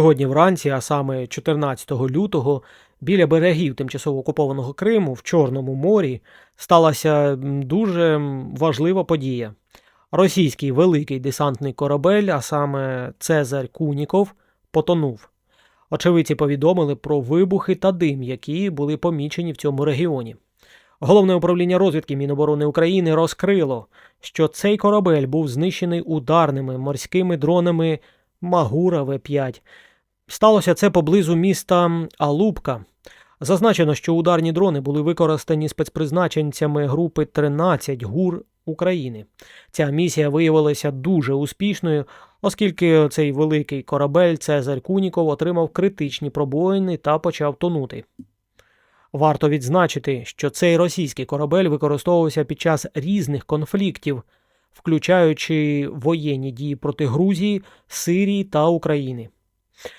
Сьогодні вранці, а саме 14 лютого, біля берегів тимчасово окупованого Криму в Чорному морі сталася дуже важлива подія. Російський великий десантний корабель, а саме Цезарь Куніков, потонув. Очевидці повідомили про вибухи та дим, які були помічені в цьому регіоні. Головне управління розвідки Міноборони України розкрило, що цей корабель був знищений ударними морськими дронами Магура В-5. Сталося це поблизу міста Алубка. Зазначено, що ударні дрони були використані спецпризначенцями групи 13 ГУР України. Ця місія виявилася дуже успішною, оскільки цей великий корабель Цезарь Куніков отримав критичні пробоїни та почав тонути. Варто відзначити, що цей російський корабель використовувався під час різних конфліктів, включаючи воєнні дії проти Грузії, Сирії та України.